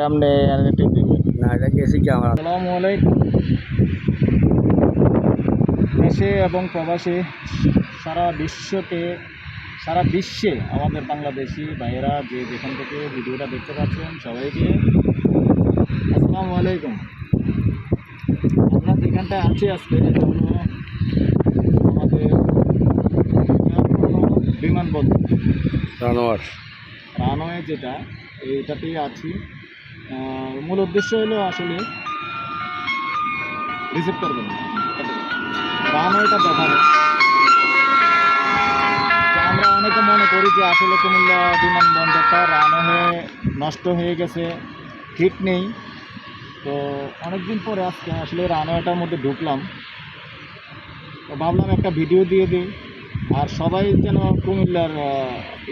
এমনি টিপ দিবে না এটা গেছি কি আমার আসসালামু আলাইকুম দেশে এবং প্রবাসে সারা বিশ্বতে সারা বিশ্বে আমাদের বাংলাদেশি ভাইয়েরা যে যেখান থেকে ভিডিওটা দেখতে পাচ্ছেন সবাইকে। আসসালামু আলাইকুম আমরা যেখানটায় আছি আজকে এটা হলো আমাদের বিমানবন্দর। রানোয়ার রানওয়ে যেটা এইটাতেই আছি। মূল উদ্দেশ্য হলো আসলে রিসিভ করবেন। রানওয়েটা দেখানো তো আমরা অনেকে মনে করি যে আসলে কুমিল্লা বিমানবন্দরটা রানওয়ে নষ্ট হয়ে গেছে, ঠিক নেই। তো অনেকদিন পরে আজকে আসলে রানওয়েটার মধ্যে ঢুকলাম। তো ভাবলাম একটা ভিডিও দিয়ে দিই। আর সবাই যেন কুমিল্লার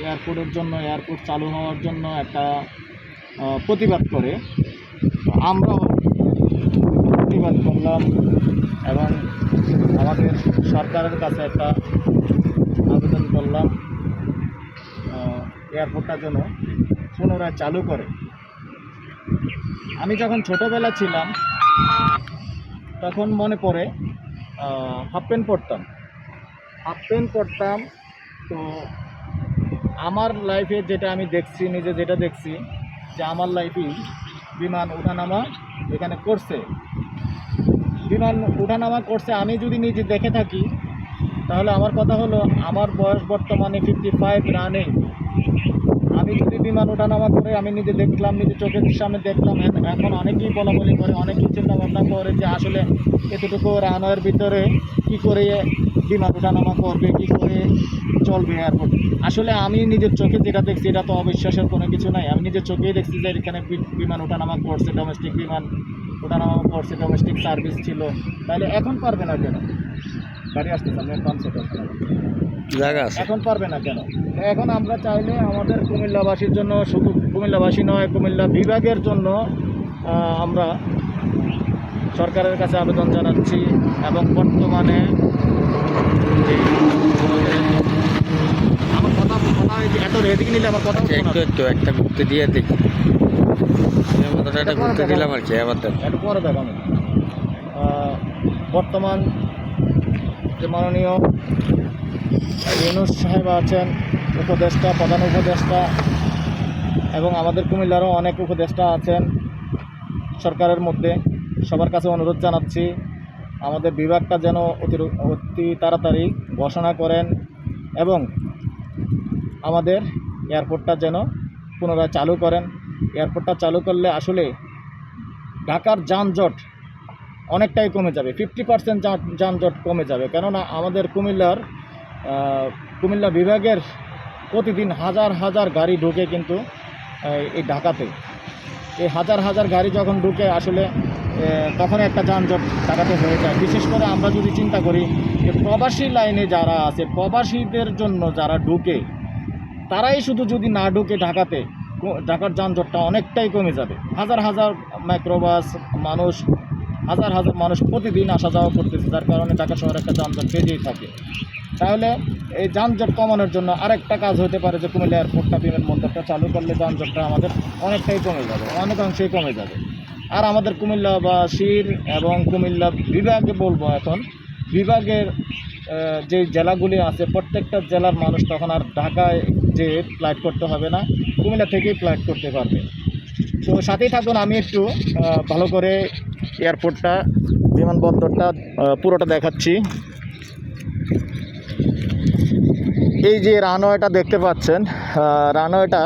এয়ারপোর্টের জন্য এয়ারপোর্ট চালু হওয়ার জন্য একটা প্রতিবাদ করে। আমরাও প্রতিবাদ করলাম এবং আমাদের সরকারের কাছে একটা আবেদন করলাম এয়ারপোর্টটা যেন পুনরায় চালু করে। আমি যখন ছোটোবেলা ছিলাম, তখন মনে পড়ে হাফ প্যান্ট পরতাম। হাফ প্যান্ট পরতাম, তো আমার লাইফে যেটা আমি দেখছি, নিজে যেটা দেখছি যে আমার লাইফই বিমান ওঠানামা এখানে করছে। বিমান ওঠানামা করছে, আমি যদি নিজে দেখে থাকি, তাহলে আমার কথা হলো, আমার বয়স বর্তমানে ফিফটি ফাইভ রানিং আমি যদি বিমান ওঠানামা করে আমি নিজে দেখলাম, নিজে চোখের সামনে দেখলাম এখন অনেকেই বলা বলি করে, অনেকেই চিন্তা ভাবনা করে যে আসলে এতটুকু রানওয়ের ভিতরে কি করে বিমান ওঠানামা করবে, কি করে চলবে এয়ারপোর্ট আসলে আমি নিজের চোখে যেটা দেখছি, এটা তো অবিশ্বাসের কোনো কিছু নাই। আমি নিজের চোখেই দেখছি যে এখানে বিমান ওঠানামা করছে ডোমেস্টিক বিমান ওঠানামা করছে ডোমেস্টিক সার্ভিস ছিল। তাহলে এখন পারবে না কেন? গাড়ি আসতে সেকেন্ড জায়গা আছে। এখন পারবে না কেন? এখন আমরা চাইলে আমাদের কুমিল্লাবাসীর জন্য শুধু কুমিল্লাবাসী নয় কুমিল্লা বিভাগের জন্য আমরা সরকারের কাছে আবেদন জানাচ্ছি এবং বর্তমানে যে আমার কথা কথা এত রেডি নিলে আমার কথা একটু একটু একটা ঘুরতে দিয়ে দেখি ঘুরতে দিলাম আর কি আবার একটু পরে দেখানো বর্তমান যে মাননীয় ইউনুস সাহেব আছেন, উপদেষ্টা, প্রধান উপদেষ্টা, এবং আমাদের কুমিল্লারও অনেক উপদেষ্টা আছেন সরকারের মধ্যে। সবার কাছে অনুরোধ জানাচ্ছি, আমাদের বিভাগটা যেন অতি অতি তাড়াতাড়ি ঘোষণা করেন এবং আমাদের এয়ারপোর্টটা যেন পুনরায় চালু করেন। এয়ারপোর্টটা চালু করলে আসলে ঢাকার যানজট অনেকটাই কমে যাবে ফিফটি পার্সেন্ট যানজট কমে যাবে। কেননা আমাদের কুমিল্লার কুমিল্লা বিভাগের প্রতিদিন হাজার হাজার গাড়ি ঢুকে কিন্তু এই ঢাকাতে। এই হাজার হাজার গাড়ি যখন ঢুকে আসলে তখন একটা যানজট ঢাকাতে হয়ে যায়। বিশেষ করে আমরা যদি চিন্তা করি যে প্রবাসী লাইনে যারা আছে, প্রবাসীদের জন্য যারা ঢুকে, তারাই শুধু যদি না ঢুকে ঢাকাতে ঢাকার যানজটটা অনেকটাই কমে যাবে। হাজার হাজার মাইক্রোবাস মানুষ, হাজার হাজার মানুষ প্রতিদিন আসা যাওয়া করতেছে, যার কারণে ঢাকা শহরে একটা যানজট বেজেই থাকে। তাহলে এই যানজট কমানোর জন্য আরেকটা কাজ হতে পারে যে কুমিল্লা এয়ারপোর্টটা বিমানবন্দরটা চালু করলে যানজটটা আমাদের অনেকটাই কমে যাবে, অনেকাংশেই কমে যাবে। আর আমাদের কুমিল্লাবাসীর এবং কুমিল্লা বিভাগে বলব এখন, বিভাগের যে জেলাগুলি আছে, প্রত্যেকটা জেলার মানুষ তখন আর ঢাকায় যে ফ্লাইট করতে হবে না, কুমিল্লা থেকেই ফ্লাইট করতে পারবে। তো সাথেই থাকুন, আমি একটু ভালো করে এয়ারপোর্টটা বিমানবন্দরটা পুরোটা দেখাচ্ছি। এই যে রানওয়েটা দেখতে পাচ্ছেন রানওয়েটা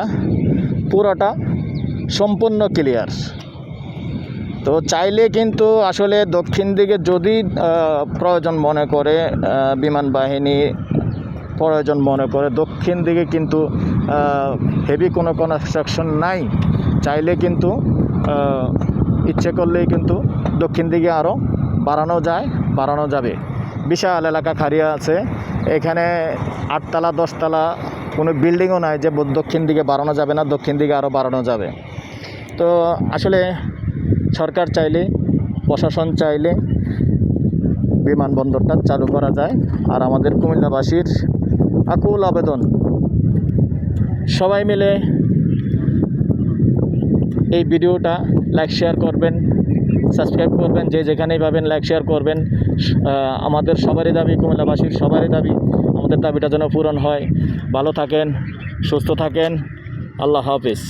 পুরোটা সম্পূর্ণ ক্লিয়ার তো চাইলে কিন্তু আসলে দক্ষিণ দিকে যদি প্রয়োজন মনে করে বিমান বাহিনী প্রয়োজন মনে করে, দক্ষিণ দিকে কিন্তু হেভি কোনো কনস্ট্রাকশন নাই। চাইলে কিন্তু ইচ্ছে করলেই কিন্তু দক্ষিণ দিকে আরও বাড়ানো যায়, বাড়ানো যাবে। বিশাল এলাকা খারিয়া আছে। এখানে আটতলা, দশতলা কোনো বিল্ডিংও নাই যে দক্ষিণ দিকে বাড়ানো যাবে না, দক্ষিণ দিকে আরও বাড়ানো যাবে। তো আসলে সরকার চাইলে, প্রশাসন চাইলে বিমানবন্দরটা চালু করা যায়। আর আমাদের কুমিল্লাবাসীর আকুল আবেদন। সবাই মিলে এই ভিডিওটা লাইক, শেয়ার করবেন। সাবস্ক্রাইব করবেন, যে যেখানেই পাবেন লাইক শেয়ার করবেন। আমাদের সবারই দাবি, কুমিল্লাবাসীর সবারই দাবি, আমাদের দাবিটা যেন পূরণ হয়। ভালো থাকেন, সুস্থ থাকেন। আল্লাহ হাফিজ।